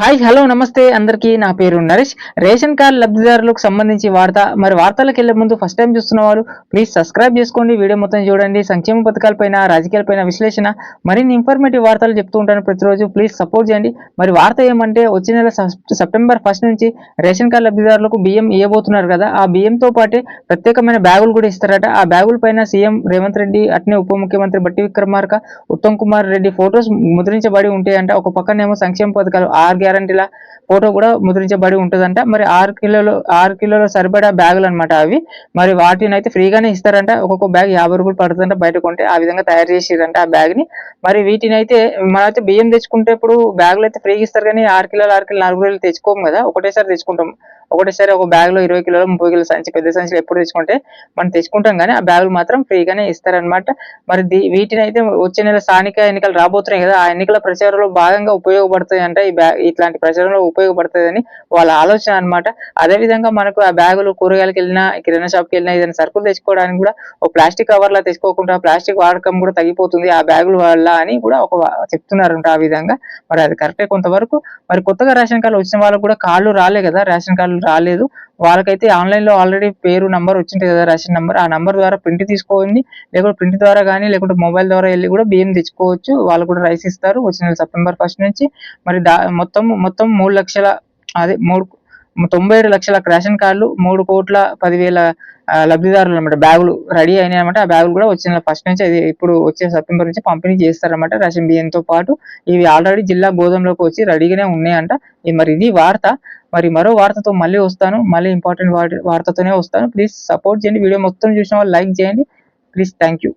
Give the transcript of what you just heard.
Hi hello నమస్తే. అందరికీ నా పేరు నరేష్. రేషన్ కార్డు లబ్ధిదారులకు సంబంధించి వార్త మరి వార్తలకు వెళ్ళే ముందు ఫస్ట్ టైం చూస్తున్న వారు ప్లీజ్ సబ్స్క్రైబ్ చేసుకోండి. వీడియో మొత్తం చూడండి. సంక్షేమ పథకాలపైన రాజకీయాలపైన విశ్లేషణ మరిన్ని ఇన్ఫర్మేటివ్ వార్తలు చెప్తూ ఉంటాను ప్రతిరోజు. ప్లీజ్ సపోర్ట్ చేయండి. మరి వార్త ఏమంటే వచ్చే నెల సప్- సెప్టెంబర్ ఫస్ట్ నుంచి రేషన్ కార్డు లబ్ధిదారులకు బియ్యం ఇవ్వబోతున్నారు కదా. ఆ బియ్యంతో పాటే ప్రత్యేకమైన బ్యాగులు కూడా ఇస్తారట. ఆ బ్యాగుల పైన సీఎం రేవంత్ రెడ్డి అట్నే ఉప ముఖ్యమంత్రి బట్టి విక్రమార్క ఉత్తమ్ కుమార్ రెడ్డి ఫొటోస్ ముద్రించబడి ఉంటాయంట. ఒక పక్కనేమో సంక్షేమ పథకాలు ఆరు గ్యారంటీల ఫోటో కూడా ముద్రించబడి ఉంటుందంట. మరి ఆరు కిలోలు ఆరు కిలోల సరిపడా బ్యాగులు అనమాట అవి. మరి వాటిని అయితే ఫ్రీగానే ఇస్తారంట. ఒక్కొక్క బ్యాగ్ యాభై రూపాయలు పడుతుందంట. బయట కొంటే ఆ విధంగా తయారు చేసిరంట ఆ బ్యాగ్ని మరి వీటిని అయితే మనమైతే బియ్యం తెచ్చుకుంటే ఇప్పుడు బ్యాగులు అయితే ఫ్రీగా ఇస్తారు కానీ ఆరు కిలోలు ఆరు కిలోలు నాలుగు కిలోలు తెచ్చుకోము కదా. ఒకటేసారి తెచ్చుకుంటాం. ఒకటేసారి ఒక బ్యాగ్లో ఇరవై కిలోలు ముప్పై కిలో సంచి పెద్ద సంచులు ఎప్పుడు తెచ్చుకుంటే మనం తెచ్చుకుంటాం కానీ ఆ బ్యాగులు మాత్రం ఫ్రీగానే ఇస్తారనమాట మరి వీటిని అయితే వచ్చే నెల స్థానిక ఎన్నికలు రాబోతున్నాయి కదా. ఆ ఎన్నికల ప్రచారంలో భాగంగా ఉపయోగపడతాయి అంటే ఈ బ్యాగ్ ఇట్లాంటి ప్రచారంలో ఉపయోగపడుతుందని వాళ్ళ ఆలోచన అన్నమాట. అదే విధంగా మనకు ఆ బ్యాగులు కూరగాయలకు వెళ్ళినా కిరాణా షాప్కి వెళ్ళినా ఏదైనా సరుకులు తెచ్చుకోవడానికి కూడా ఒక ప్లాస్టిక్ కవర్ లా తెచ్చుకోకుండా ప్లాస్టిక్ వాడకం కూడా తగ్గిపోతుంది. ఆ బ్యాగుల వల్ల అని కూడా ఒక చెప్తున్నారంట ఆ విధంగా. మరి అది కరెక్టే కొంతవరకు మరి కొత్తగా రేషన్ కార్డు వచ్చిన వాళ్ళకు కూడా కార్డులు రాలే కదా. రేషన్ కార్డులు రాలేదు. వాళ్ళకైతే ఆన్లైన్లో ఆల్రెడీ పేరు నంబర్ వచ్చింది కదా రేషన్ నంబర్ ఆ నంబర్ ద్వారా ప్రింట్ తీసుకోండి. లేకుంటే ప్రింట్ ద్వారా కానీ లేకుంటే మొబైల్ ద్వారా వెళ్ళి కూడా బియ్యం తెచ్చుకోవచ్చు. వాళ్ళు కూడా రైస్ ఇస్తారు. వచ్చిన సెప్టెంబర్ ఫస్ట్ నుంచి. మరి మొత్తం మొత్తం మూడు లక్షల అదే మూడు తొంభై ఏడు లక్షల రేషన్ కార్డులు మూడు కోట్ల పదివేల లబ్ధిదారులు అనమాట బ్యాగులు రెడీ అయినాయి అనమాట ఆ బ్యాగులు కూడా వచ్చిన ఫస్ట్ నుంచి అది ఇప్పుడు వచ్చే సెప్టెంబర్ నుంచి పంపిణీ చేస్తారన్నమాట రేషన్ బియ్యంతో పాటు. ఇవి ఆల్రెడీ జిల్లా గోదాంలోకి వచ్చి రెడీగానే ఉన్నాయంట. ఇది మరి ఇది వార్త. మరి మరో వార్తతో మళ్ళీ వస్తాను. మళ్ళీ ఇంపార్టెంట్ వార్తతోనే వస్తాను. ప్లీజ్ సపోర్ట్ చేయండి. వీడియో మొత్తం చూసిన వాళ్ళు లైక్ చేయండి. Please thank you.